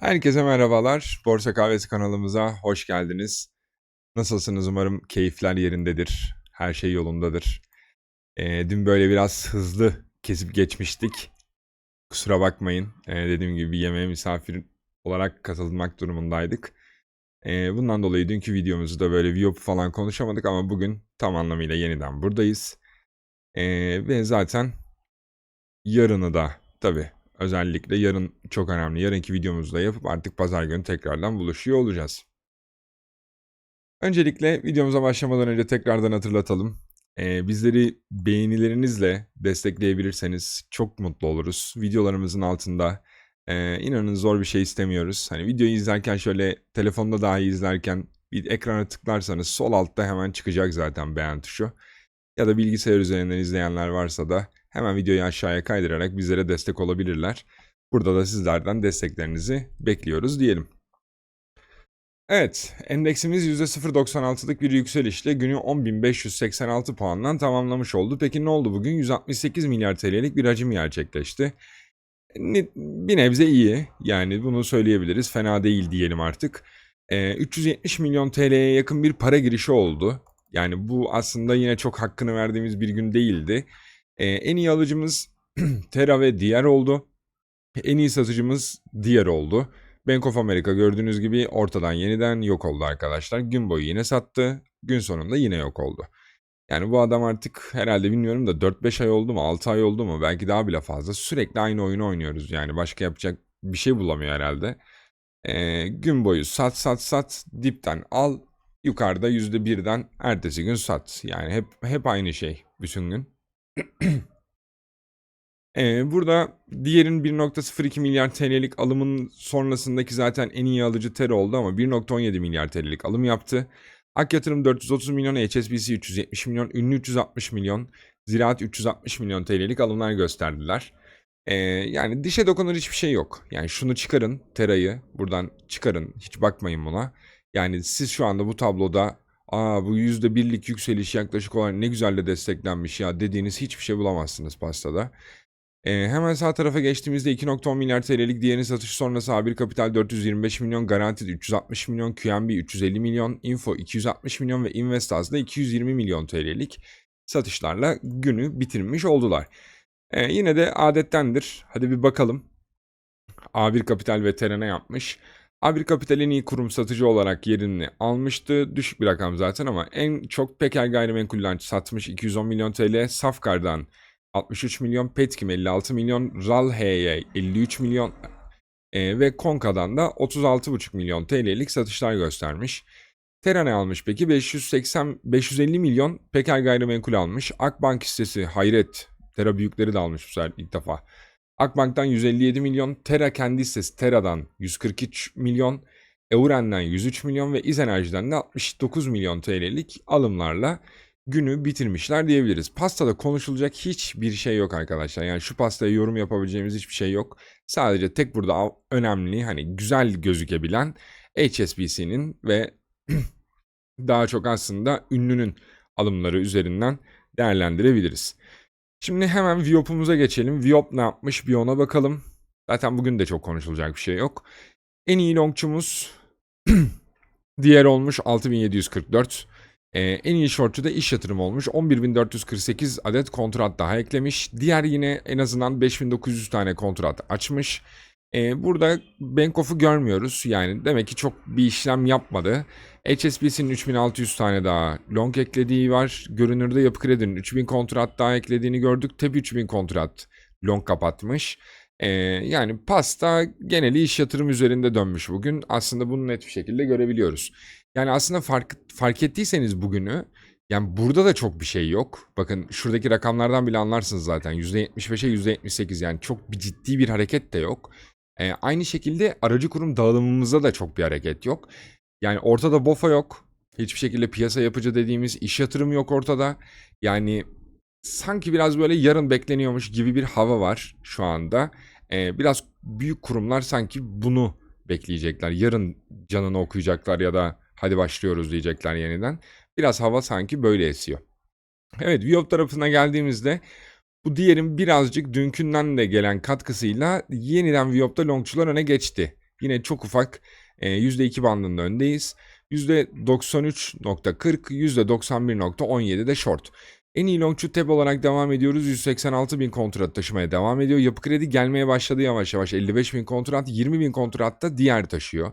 Herkese merhabalar. Borsa Kahvesi kanalımıza hoş geldiniz. Nasılsınız? Umarım keyifler yerindedir. Her şey yolundadır. Ee, dün böyle biraz hızlı kesip geçmiştik. Kusura bakmayın. Ee, dediğim gibi bir yemeğe misafir olarak katılmak durumundaydık. Ee, bundan dolayı dünkü videomuzu da böyle Viyop falan konuşamadık ama bugün tam anlamıyla yeniden buradayız. Ee, ve zaten yarını da tabii özellikle yarın çok önemli. Yarınki videomuzu da yapıp artık pazar günü tekrardan buluşuyor olacağız. Öncelikle videomuza başlamadan önce tekrardan hatırlatalım. Ee, bizleri beğenilerinizle destekleyebilirseniz çok mutlu oluruz. Videolarımızın altında e, inanın zor bir şey istemiyoruz. Hani videoyu izlerken şöyle telefonda dahi izlerken bir ekrana tıklarsanız sol altta hemen çıkacak zaten beğen tuşu. Ya da bilgisayar üzerinden izleyenler varsa da hemen videoyu aşağıya kaydırarak bizlere destek olabilirler. Burada da sizlerden desteklerinizi bekliyoruz diyelim. Evet, endeksimiz %0.96'lık bir yükselişle günü 10.586 puandan tamamlamış oldu. Peki ne oldu bugün? 168 milyar TL'lik bir hacim gerçekleşti. Bir nebze iyi, yani bunu söyleyebiliriz. Fena değil diyelim artık. Ee, 370 milyon TL'ye yakın bir para girişi oldu. Yani bu aslında yine çok hakkını verdiğimiz bir gün değildi. Ee, en iyi alıcımız Terra ve Diğer oldu. En iyi satıcımız Diğer oldu. Bank of America gördüğünüz gibi ortadan yeniden yok oldu arkadaşlar. Gün boyu yine sattı. Gün sonunda yine yok oldu. Yani bu adam artık herhalde bilmiyorum da 4-5 ay oldu mu 6 ay oldu mu belki daha bile fazla. Sürekli aynı oyunu oynuyoruz yani başka yapacak bir şey bulamıyor herhalde. Ee, gün boyu sat sat sat dipten al yukarıda %1'den ertesi gün sat. Yani hep hep aynı şey bütün gün. Ee, burada diğerin 1.02 milyar TL'lik alımın sonrasındaki zaten en iyi alıcı Ter oldu ama 1.17 milyar TL'lik alım yaptı. Ak Yatırım 430 milyon, HSBC 370 milyon, Ünlü 360 milyon, Ziraat 360 milyon TL'lik alımlar gösterdiler. Ee, yani dişe dokunur hiçbir şey yok. Yani şunu çıkarın, Tera'yı buradan çıkarın, hiç bakmayın buna. Yani siz şu anda bu tabloda aa bu %1'lik yükseliş yaklaşık olarak ne güzel de desteklenmiş ya dediğiniz hiçbir şey bulamazsınız pastada. Ee, hemen sağ tarafa geçtiğimizde 2.10 milyar TL'lik diğerinin satışı sonrası A1 Kapital 425 milyon, Garanti 360 milyon, QNB 350 milyon, Info 260 milyon ve Investas da 220 milyon TL'lik satışlarla günü bitirmiş oldular. Ee, yine de adettendir. Hadi bir bakalım. A1 Kapital ve Terene yapmış. A1 Kapital iyi kurum satıcı olarak yerini almıştı. Düşük bir rakam zaten ama en çok Peker Gayrimenkul'den satmış 210 milyon TL. Safkar'dan 63 milyon, Petkim 56 milyon, Ralhey'e 53 milyon e, ve Konka'dan da 36,5 milyon TL'lik satışlar göstermiş. Tera ne almış peki? 580 550 milyon Peker Gayrimenkul almış. Akbank hissesi hayret. Tera büyükleri de almış bu sefer ilk defa. Akbank'tan 157 milyon, Tera kendi hissesi Tera'dan 143 milyon, Euren'den 103 milyon ve İzenerji'den de 69 milyon TL'lik alımlarla günü bitirmişler diyebiliriz. Pastada konuşulacak hiçbir şey yok arkadaşlar. Yani şu pastaya yorum yapabileceğimiz hiçbir şey yok. Sadece tek burada önemli hani güzel gözükebilen HSBC'nin ve daha çok aslında ünlünün alımları üzerinden değerlendirebiliriz. Şimdi hemen Viop'umuza geçelim. Viop ne yapmış bir ona bakalım. Zaten bugün de çok konuşulacak bir şey yok. En iyi longçumuz diğer olmuş 6744. Ee, en iyi shortçu da iş yatırım olmuş. 11.448 adet kontrat daha eklemiş. Diğer yine en azından 5.900 tane kontrat açmış. Ee, burada Bank of'u görmüyoruz. Yani demek ki çok bir işlem yapmadı. HSBC'nin 3600 tane daha long eklediği var. Görünürde Yapı Kredi'nin 3000 kontrat daha eklediğini gördük. TEP 3000 kontrat long kapatmış. Ee, yani pasta geneli iş yatırım üzerinde dönmüş bugün. Aslında bunu net bir şekilde görebiliyoruz. Yani aslında fark, fark ettiyseniz bugünü yani burada da çok bir şey yok. Bakın şuradaki rakamlardan bile anlarsınız zaten. %75'e %78 yani çok bir ciddi bir hareket de yok. Ee, aynı şekilde aracı kurum dağılımımızda da çok bir hareket yok. Yani ortada BOFA yok. Hiçbir şekilde piyasa yapıcı dediğimiz iş yatırım yok ortada. Yani sanki biraz böyle yarın bekleniyormuş gibi bir hava var şu anda. Ee, biraz büyük kurumlar sanki bunu bekleyecekler. Yarın canını okuyacaklar ya da hadi başlıyoruz diyecekler yeniden. Biraz hava sanki böyle esiyor. Evet Viop tarafına geldiğimizde bu diğerin birazcık dünkünden de gelen katkısıyla yeniden Viop'ta longçular öne geçti. Yine çok ufak e, %2 bandında öndeyiz. %93.40, %91.17 de short. En iyi longçu tab olarak devam ediyoruz. 186 bin kontrat taşımaya devam ediyor. Yapı kredi gelmeye başladı yavaş yavaş. 55 bin kontrat, 20 bin kontrat da diğer taşıyor.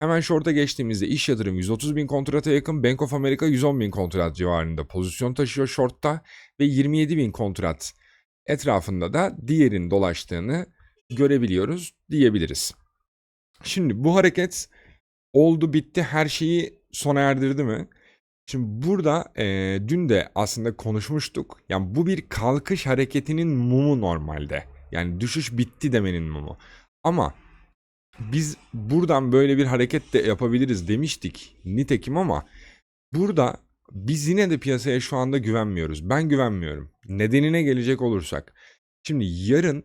Hemen short'a geçtiğimizde iş yatırım 130 bin kontrata yakın. Bank of America 110 bin kontrat civarında pozisyon taşıyor short'ta. Ve 27 bin kontrat etrafında da diğerin dolaştığını görebiliyoruz diyebiliriz. Şimdi bu hareket oldu bitti her şeyi sona erdirdi mi? Şimdi burada eee, dün de aslında konuşmuştuk. Yani bu bir kalkış hareketinin mumu normalde. Yani düşüş bitti demenin mumu. Ama biz buradan böyle bir hareket de yapabiliriz demiştik. Nitekim ama burada biz yine de piyasaya şu anda güvenmiyoruz. Ben güvenmiyorum. Nedenine gelecek olursak. Şimdi yarın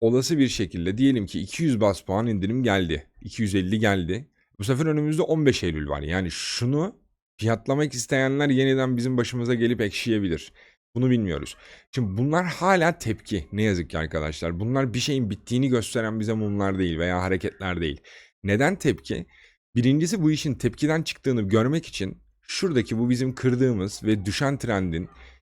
olası bir şekilde diyelim ki 200 bas puan indirim geldi. 250 geldi. Bu sefer önümüzde 15 Eylül var. Yani şunu fiyatlamak isteyenler yeniden bizim başımıza gelip ekşiyebilir. Bunu bilmiyoruz. Şimdi bunlar hala tepki. Ne yazık ki arkadaşlar. Bunlar bir şeyin bittiğini gösteren bize mumlar değil veya hareketler değil. Neden tepki? Birincisi bu işin tepkiden çıktığını görmek için şuradaki bu bizim kırdığımız ve düşen trendin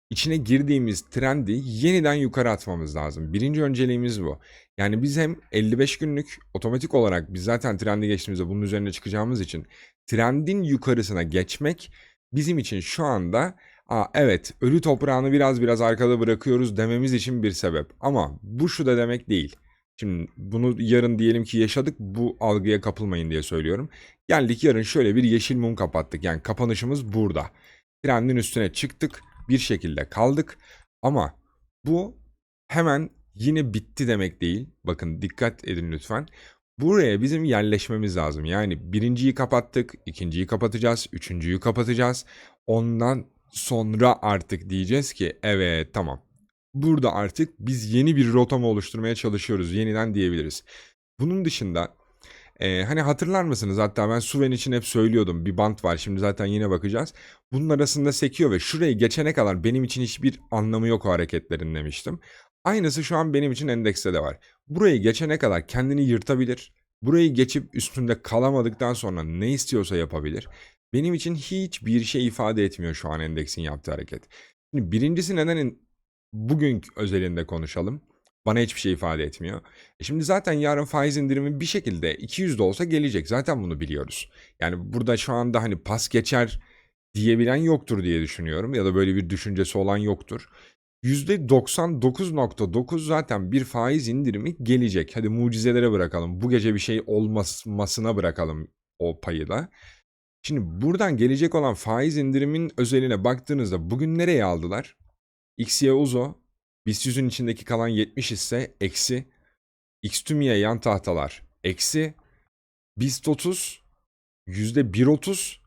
içine girdiğimiz trendi yeniden yukarı atmamız lazım. Birinci önceliğimiz bu. Yani biz hem 55 günlük otomatik olarak biz zaten trendi geçtiğimizde bunun üzerine çıkacağımız için trendin yukarısına geçmek bizim için şu anda Aa, evet ölü toprağını biraz biraz arkada bırakıyoruz dememiz için bir sebep. Ama bu şu da demek değil. Şimdi bunu yarın diyelim ki yaşadık bu algıya kapılmayın diye söylüyorum. Geldik yarın şöyle bir yeşil mum kapattık. Yani kapanışımız burada. Trendin üstüne çıktık bir şekilde kaldık. Ama bu hemen yine bitti demek değil. Bakın dikkat edin lütfen. Buraya bizim yerleşmemiz lazım. Yani birinciyi kapattık, ikinciyi kapatacağız, üçüncüyü kapatacağız. Ondan sonra artık diyeceğiz ki evet tamam. Burada artık biz yeni bir rota mı oluşturmaya çalışıyoruz yeniden diyebiliriz. Bunun dışında e, hani hatırlar mısınız hatta ben Suven için hep söylüyordum bir bant var şimdi zaten yine bakacağız. Bunun arasında sekiyor ve şurayı geçene kadar benim için hiçbir anlamı yok o hareketlerin demiştim. Aynısı şu an benim için endekste de var. Burayı geçene kadar kendini yırtabilir. Burayı geçip üstünde kalamadıktan sonra ne istiyorsa yapabilir. Benim için hiçbir şey ifade etmiyor şu an endeksin yaptığı hareket. Şimdi birincisi neden en- bugün özelinde konuşalım. Bana hiçbir şey ifade etmiyor. E şimdi zaten yarın faiz indirimi bir şekilde 200 de olsa gelecek. Zaten bunu biliyoruz. Yani burada şu anda hani pas geçer diyebilen yoktur diye düşünüyorum. Ya da böyle bir düşüncesi olan yoktur. %99.9 zaten bir faiz indirimi gelecek. Hadi mucizelere bırakalım. Bu gece bir şey olmasına bırakalım o payı da. Şimdi buradan gelecek olan faiz indirimin özeline baktığınızda bugün nereye aldılar? XY Uzo, BIST 100'ün içindeki kalan 70 ise eksi, XTÜMİ'ye yan tahtalar eksi, BIST 30 %1.30,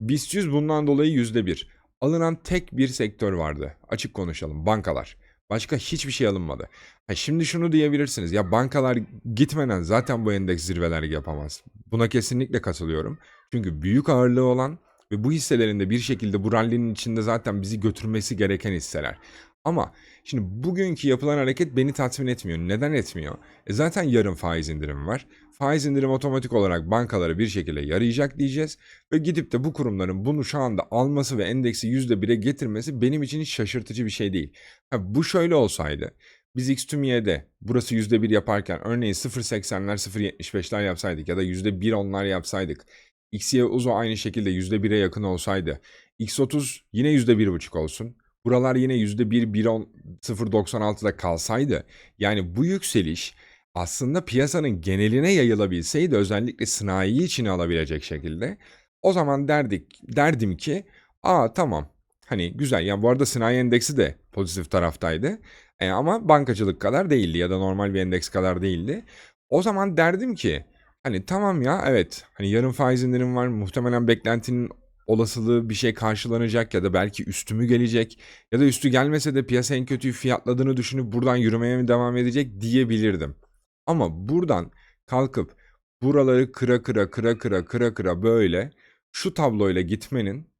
BIST 100 bundan dolayı %1. Alınan tek bir sektör vardı. Açık konuşalım. Bankalar. Başka hiçbir şey alınmadı. Ha şimdi şunu diyebilirsiniz. Ya bankalar gitmeden zaten bu endeks zirveler yapamaz. Buna kesinlikle katılıyorum. Çünkü büyük ağırlığı olan ve bu hisselerinde bir şekilde bu rallinin içinde zaten bizi götürmesi gereken hisseler. Ama şimdi bugünkü yapılan hareket beni tatmin etmiyor. Neden etmiyor? E zaten yarın faiz indirimi var. Faiz indirim otomatik olarak bankalara bir şekilde yarayacak diyeceğiz. Ve gidip de bu kurumların bunu şu anda alması ve endeksi %1'e getirmesi benim için hiç şaşırtıcı bir şey değil. Ha, bu şöyle olsaydı. Biz X-Tümiye'de burası %1 yaparken örneğin 0.80'ler 0.75'ler yapsaydık ya da %1 onlar yapsaydık. XY Uzo aynı şekilde %1'e yakın olsaydı. X30 yine %1.5 olsun. Buralar yine %1, 1.10, 0.96'da kalsaydı. Yani bu yükseliş aslında piyasanın geneline yayılabilseydi özellikle sanayi içine alabilecek şekilde o zaman derdik derdim ki aa tamam hani güzel yani bu arada sanayi endeksi de pozitif taraftaydı E, ama bankacılık kadar değildi ya da normal bir endeks kadar değildi. O zaman derdim ki hani tamam ya evet hani yarın faiz indirim var muhtemelen beklentinin olasılığı bir şey karşılanacak ya da belki üstü mü gelecek ya da üstü gelmese de piyasa en kötüyü fiyatladığını düşünüp buradan yürümeye mi devam edecek diyebilirdim. Ama buradan kalkıp buraları kıra kıra kıra kıra kıra kıra böyle şu tabloyla gitmenin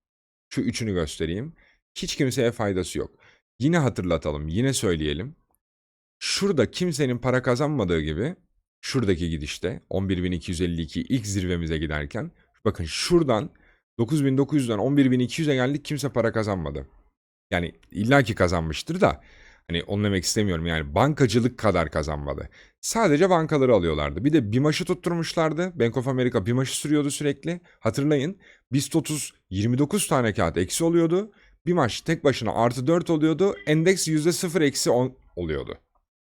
şu üçünü göstereyim. Hiç kimseye faydası yok. Yine hatırlatalım, yine söyleyelim. Şurada kimsenin para kazanmadığı gibi şuradaki gidişte 11.252 ilk zirvemize giderken bakın şuradan 9.900'den 11.200'e geldik kimse para kazanmadı. Yani illaki kazanmıştır da hani onu demek istemiyorum yani bankacılık kadar kazanmadı. Sadece bankaları alıyorlardı. Bir de BİMAŞ'ı tutturmuşlardı. Bank of America BİMAŞ'ı sürüyordu sürekli. Hatırlayın BIST 30 29 tane kağıt eksi oluyordu. BİMAŞ tek başına artı 4 oluyordu. Endeks %0 eksi 10 oluyordu.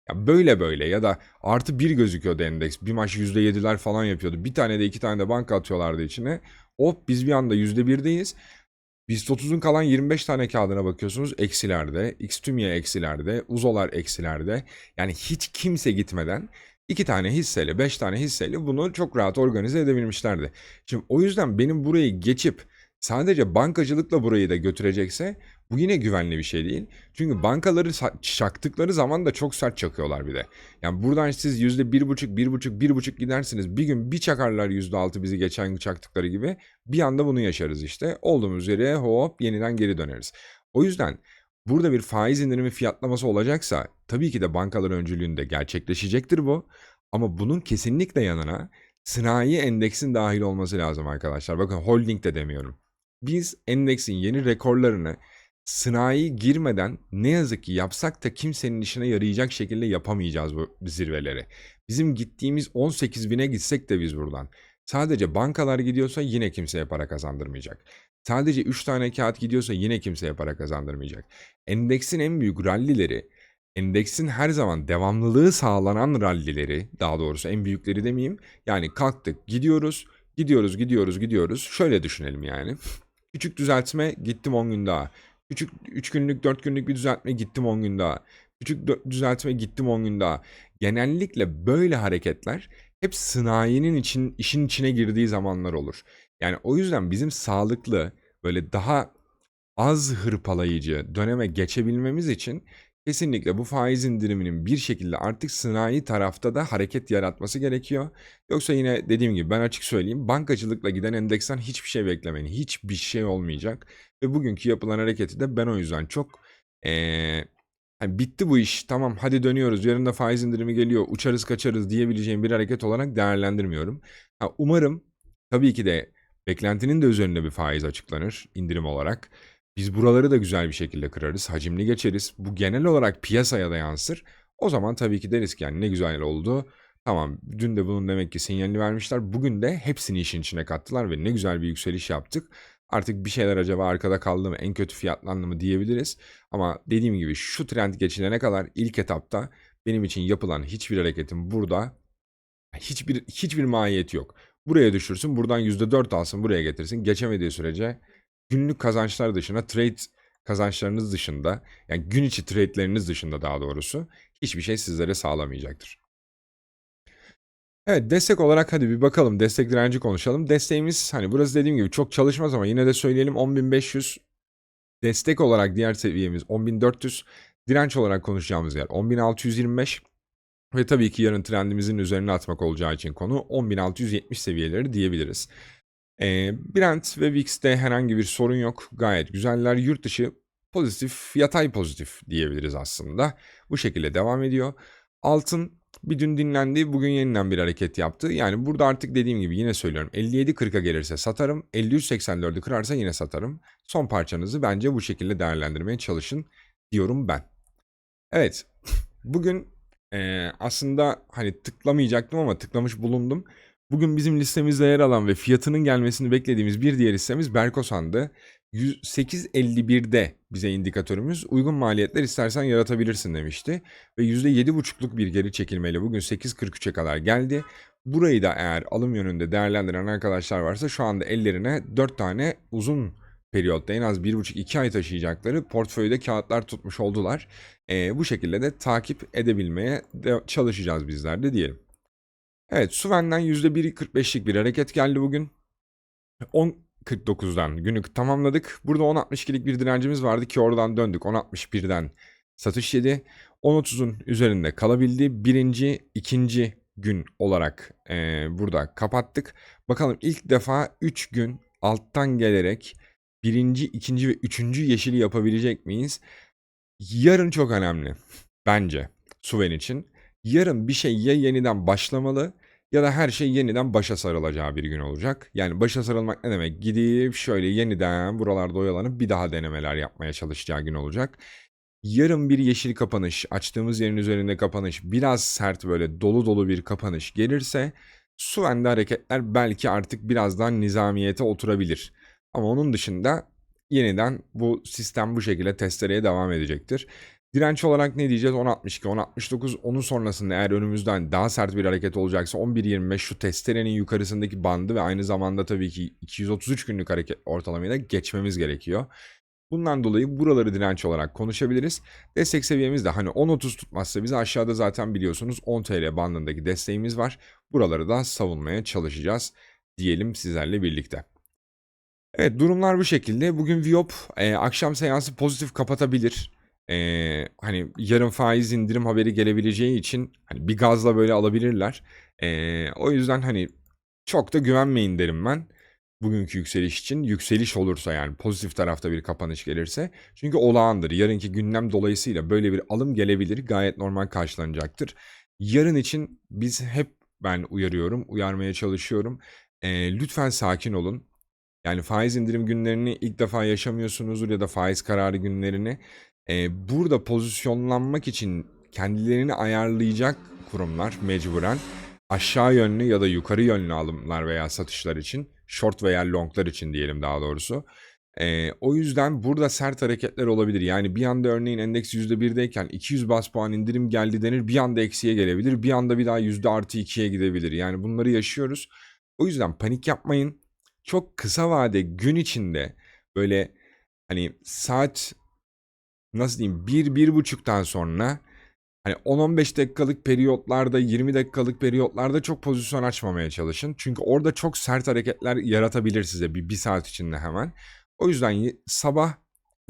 Ya böyle böyle ya da artı 1 gözüküyordu endeks. BİMAŞ %7'ler falan yapıyordu. Bir tane de iki tane de banka atıyorlardı içine. Hop biz bir anda %1'deyiz. BIST 30'un kalan 25 tane kağıdına bakıyorsunuz eksilerde, Xtümya eksilerde, Uzolar eksilerde. Yani hiç kimse gitmeden iki tane hisseyle, beş tane hisseyle bunu çok rahat organize edebilmişlerdi. Şimdi o yüzden benim burayı geçip sadece bankacılıkla burayı da götürecekse bu yine güvenli bir şey değil. Çünkü bankaları çaktıkları zaman da çok sert çakıyorlar bir de. Yani buradan siz yüzde bir buçuk, bir buçuk, bir buçuk gidersiniz. Bir gün bir çakarlar yüzde altı bizi geçen gün çaktıkları gibi. Bir anda bunu yaşarız işte. Olduğumuz yere hop yeniden geri döneriz. O yüzden burada bir faiz indirimi fiyatlaması olacaksa tabii ki de bankalar öncülüğünde gerçekleşecektir bu. Ama bunun kesinlikle yanına sanayi endeksin dahil olması lazım arkadaşlar. Bakın holding de demiyorum. Biz endeksin yeni rekorlarını sınai girmeden ne yazık ki yapsak da kimsenin işine yarayacak şekilde yapamayacağız bu zirveleri. Bizim gittiğimiz 18 bine gitsek de biz buradan. Sadece bankalar gidiyorsa yine kimseye para kazandırmayacak. Sadece 3 tane kağıt gidiyorsa yine kimseye para kazandırmayacak. Endeksin en büyük rallileri, endeksin her zaman devamlılığı sağlanan rallileri, daha doğrusu en büyükleri demeyeyim. Yani kalktık, gidiyoruz, gidiyoruz, gidiyoruz, gidiyoruz. Şöyle düşünelim yani. Küçük düzeltme gittim 10 gün daha. Küçük 3 günlük 4 günlük bir düzeltme gittim 10 gün daha. Küçük düzeltme gittim 10 gün daha. Genellikle böyle hareketler hep sınayinin için, işin içine girdiği zamanlar olur. Yani o yüzden bizim sağlıklı böyle daha az hırpalayıcı döneme geçebilmemiz için kesinlikle bu faiz indiriminin bir şekilde artık sanayi tarafta da hareket yaratması gerekiyor. Yoksa yine dediğim gibi ben açık söyleyeyim bankacılıkla giden endeksten hiçbir şey beklemeyin. Hiçbir şey olmayacak. Ve bugünkü yapılan hareketi de ben o yüzden çok eee, hani bitti bu iş tamam hadi dönüyoruz yarın da faiz indirimi geliyor uçarız kaçarız diyebileceğim bir hareket olarak değerlendirmiyorum. Ha, umarım tabii ki de beklentinin de üzerinde bir faiz açıklanır indirim olarak. Biz buraları da güzel bir şekilde kırarız, hacimli geçeriz. Bu genel olarak piyasaya da yansır. O zaman tabii ki deriz ki yani ne güzel oldu. Tamam dün de bunun demek ki sinyalini vermişler. Bugün de hepsini işin içine kattılar ve ne güzel bir yükseliş yaptık. Artık bir şeyler acaba arkada kaldı mı, en kötü fiyatlandı mı diyebiliriz. Ama dediğim gibi şu trend geçilene kadar ilk etapta benim için yapılan hiçbir hareketin burada hiçbir hiçbir mahiyeti yok. Buraya düşürsün, buradan %4 alsın, buraya getirsin. Geçemediği sürece günlük kazançlar dışında, trade kazançlarınız dışında, yani gün içi trade'leriniz dışında daha doğrusu hiçbir şey sizlere sağlamayacaktır. Evet destek olarak hadi bir bakalım destek direnci konuşalım. Desteğimiz hani burası dediğim gibi çok çalışmaz ama yine de söyleyelim 10.500 destek olarak diğer seviyemiz 10.400 direnç olarak konuşacağımız yer 10.625 ve tabii ki yarın trendimizin üzerine atmak olacağı için konu 10.670 seviyeleri diyebiliriz. Ee, Brent ve VIX'te herhangi bir sorun yok. Gayet güzeller. Yurt dışı pozitif, yatay pozitif diyebiliriz aslında. Bu şekilde devam ediyor. Altın bir dün dinlendi, bugün yeniden bir hareket yaptı. Yani burada artık dediğim gibi yine söylüyorum 57.40'a gelirse satarım, 53.84'ü kırarsa yine satarım. Son parçanızı bence bu şekilde değerlendirmeye çalışın diyorum ben. Evet, bugün eee, aslında hani tıklamayacaktım ama tıklamış bulundum. Bugün bizim listemizde yer alan ve fiyatının gelmesini beklediğimiz bir diğer hissemiz Berkosan'dı. 8.51'de bize indikatörümüz uygun maliyetler istersen yaratabilirsin demişti. Ve %7.5'luk bir geri çekilmeyle bugün 8.43'e kadar geldi. Burayı da eğer alım yönünde değerlendiren arkadaşlar varsa şu anda ellerine 4 tane uzun periyotta en az 1,5-2 ay taşıyacakları portföyde kağıtlar tutmuş oldular. Ee, bu şekilde de takip edebilmeye de çalışacağız bizler de diyelim. Evet Suven'den %1.45'lik bir hareket geldi bugün. 10.49'dan günü tamamladık. Burada 10.62'lik bir direncimiz vardı ki oradan döndük. 10.61'den satış yedi. 10.30'un üzerinde kalabildi. Birinci, ikinci gün olarak eee, burada kapattık. Bakalım ilk defa 3 gün alttan gelerek birinci, ikinci ve üçüncü yeşili yapabilecek miyiz? Yarın çok önemli bence Suven için. Yarın bir şey ya yeniden başlamalı ya da her şey yeniden başa sarılacağı bir gün olacak. Yani başa sarılmak ne demek? Gidip şöyle yeniden buralarda oyalanıp bir daha denemeler yapmaya çalışacağı gün olacak. Yarın bir yeşil kapanış, açtığımız yerin üzerinde kapanış, biraz sert böyle dolu dolu bir kapanış gelirse Suven'de hareketler belki artık birazdan nizamiyete oturabilir. Ama onun dışında yeniden bu sistem bu şekilde testereye devam edecektir. Direnç olarak ne diyeceğiz? 10.62, 10.69. Onun sonrasında eğer önümüzden daha sert bir hareket olacaksa 11.25 şu testerenin yukarısındaki bandı ve aynı zamanda tabii ki 233 günlük hareket ortalamayı da geçmemiz gerekiyor. Bundan dolayı buraları direnç olarak konuşabiliriz. Destek seviyemiz de hani 10.30 tutmazsa bizi aşağıda zaten biliyorsunuz 10 TL bandındaki desteğimiz var. Buraları da savunmaya çalışacağız diyelim sizlerle birlikte. Evet durumlar bu şekilde. Bugün Viop e, akşam seansı pozitif kapatabilir. E, hani yarın faiz indirim haberi gelebileceği için hani bir gazla böyle alabilirler. E, o yüzden hani çok da güvenmeyin derim ben. Bugünkü yükseliş için yükseliş olursa yani pozitif tarafta bir kapanış gelirse. Çünkü olağandır. Yarınki gündem dolayısıyla böyle bir alım gelebilir. Gayet normal karşılanacaktır. Yarın için biz hep ben uyarıyorum, uyarmaya çalışıyorum. E, lütfen sakin olun. Yani faiz indirim günlerini ilk defa yaşamıyorsunuzdur ya da faiz kararı günlerini. Ee, burada pozisyonlanmak için kendilerini ayarlayacak kurumlar mecburen aşağı yönlü ya da yukarı yönlü alımlar veya satışlar için, short veya longlar için diyelim daha doğrusu. Ee, o yüzden burada sert hareketler olabilir. Yani bir anda örneğin endeks %1'deyken 200 bas puan indirim geldi denir bir anda eksiye gelebilir. Bir anda bir daha yüzde artı 2'ye gidebilir. Yani bunları yaşıyoruz. O yüzden panik yapmayın çok kısa vade gün içinde böyle hani saat nasıl diyeyim 1-1.30'dan sonra hani 10-15 dakikalık periyotlarda 20 dakikalık periyotlarda çok pozisyon açmamaya çalışın. Çünkü orada çok sert hareketler yaratabilir size bir, bir saat içinde hemen. O yüzden sabah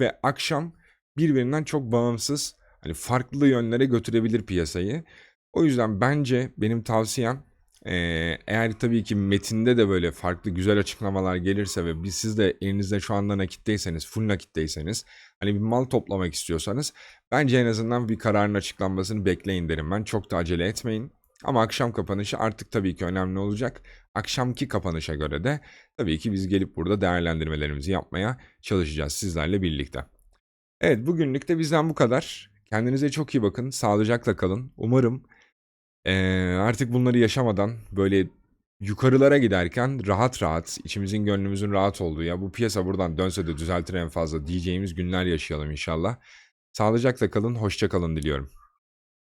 ve akşam birbirinden çok bağımsız hani farklı yönlere götürebilir piyasayı. O yüzden bence benim tavsiyem ee, eğer tabii ki metinde de böyle farklı güzel açıklamalar gelirse ve biz siz de elinizde şu anda nakitteyseniz, full nakitteyseniz, hani bir mal toplamak istiyorsanız bence en azından bir kararın açıklanmasını bekleyin derim ben. Çok da acele etmeyin. Ama akşam kapanışı artık tabii ki önemli olacak. Akşamki kapanışa göre de tabii ki biz gelip burada değerlendirmelerimizi yapmaya çalışacağız sizlerle birlikte. Evet bugünlük de bizden bu kadar. Kendinize çok iyi bakın. Sağlıcakla kalın. Umarım ee, artık bunları yaşamadan böyle yukarılara giderken rahat rahat içimizin gönlümüzün rahat olduğu ya bu piyasa buradan dönse de düzeltir en fazla diyeceğimiz günler yaşayalım inşallah. Sağlıcakla kalın, hoşça kalın diliyorum.